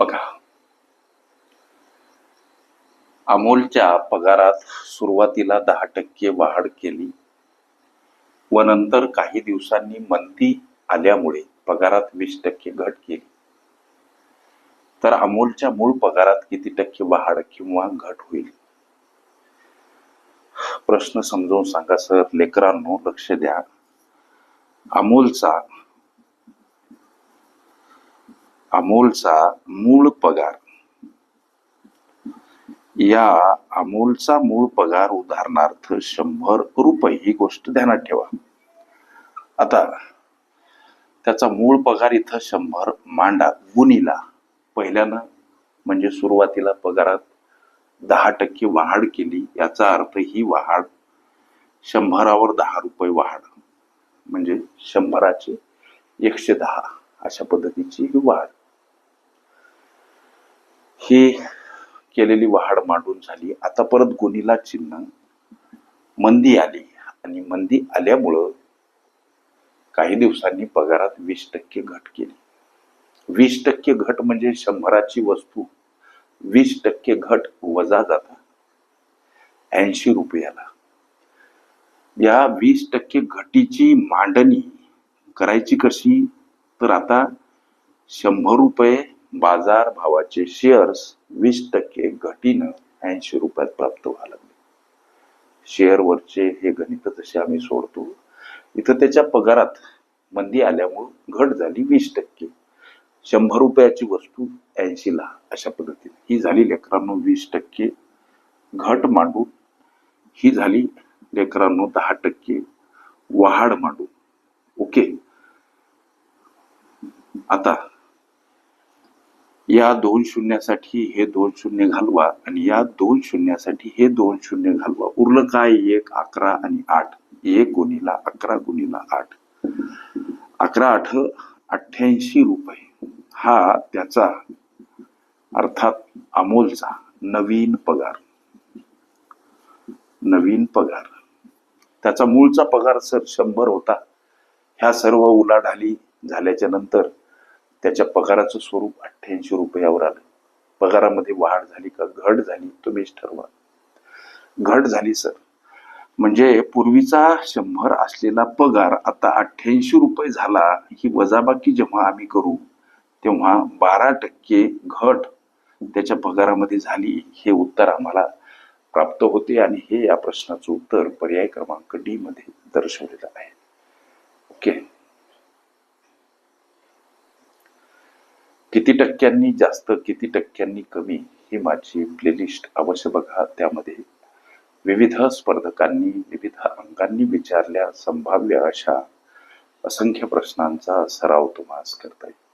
बघा. अमोलच्या पगारात सुरुवातीला दहा टक्के वाढ केली. व नंतर काही दिवसांनी मंदी आल्यामुळे पगारात वीस टक्के घट केली. तर अमोलच्या मूळ पगारात किती टक्के वाढ किंवा घट होईल? प्रश्न समजावून सांगा सर. लेकरांनो लक्ष द्या. अमोलचा अमोलचा मूळ पगार. या अमोलचा मूळ पगार उदाहरणार्थ शंभर रुपये ही गोष्ट ध्यानात ठेवा. आता त्याचा मूळ पगार इथं शंभर मांडा गुणीला. पहिल्यानं म्हणजे सुरुवातीला पगारात दहा टक्के वाढ केली याचा अर्थ ही वाढ शंभरावर दहा रुपये वाढ. म्हणजे शंभराचे एकशे दहा अशा पद्धतीची ही वाढ. ही केलेली वाढ मांडून झाली. आता परत गुन्हीला चिन्ह मंदी आली. आणि मंदी आल्यामुळं काही दिवसांनी पगारात वीस टक्के घट केली. वीस टक्के घट म्हणजे शंभराची वस्तू. वीस टक्के घट वजा जाता ऐंशी रुपयाला. या वीस टक्के घटीची मांडणी करायची कशी? तर आता शंभर रुपये बाजार भावाचे शेअर्स वीस टक्के घटीनं ऐंशी रुपयात प्राप्त व्हायला लागले. शेअरवरचे हे गणित जसे आम्ही सोडतो. इथं त्याच्या पगारात मंदी आल्यामुळं घट झाली वीस टक्के. शंभर रुपयाची वस्तू ऐंशीला अशा पद्धतीने. ही झाली लेकरांनो वीस टक्के घट मांडून. ही झाली लेकरांनो दहा टक्के वाढ मांडून. ओके. आता या दोन शून्यासाठी हे दोन शून्य घालवा आणि या दोन शून्यासाठी हे दोन शून्य घालवा. उरलं काय? एक अकरा आणि आठ. एक गुणीला अकरा गुणीला आठ. अकरा आठ अठ्ठ्याऐंशी रुपये. हा त्याचा अर्थात अमोलचा नवीन पगार. नवीन पगार. त्याचा मूळचा पगार सर शंभर होता. ह्या सर्व उलाढाली झाल्याच्यानंतर त्याच्या पगाराचं स्वरूप अठ्ठ्याऐंशी रुपयावर आलं. पगारामध्ये वाढ झाली का? घट झाली. तुम्हीच ठरवा. घट झाली सर म्हणजे पूर्वीचा शंभर असलेला पगार आता अठ्ठ्याऐंशी रुपये झाला ही वजाबाकी जेव्हा आम्ही करू तेव्हा बारा टक्के घट त्याच्या पगारामध्ये झाली हे उत्तर आम्हाला प्राप्त होते आणि हे या प्रश्नाचं उत्तर पर्याय क्रमांक डी मध्ये दर्शवलेलं आहे. ओके किती टक्क्यांनी जास्त किती टक्क्यांनी कमी ही माझी प्लेलिस्ट अवश्य बघा. त्यामध्ये विविध स्पर्धकांनी विविध अंकांनी विचारल्या संभाव्य अशा असंख्य प्रश्नांचा सराव तुम्हाला करता येईल.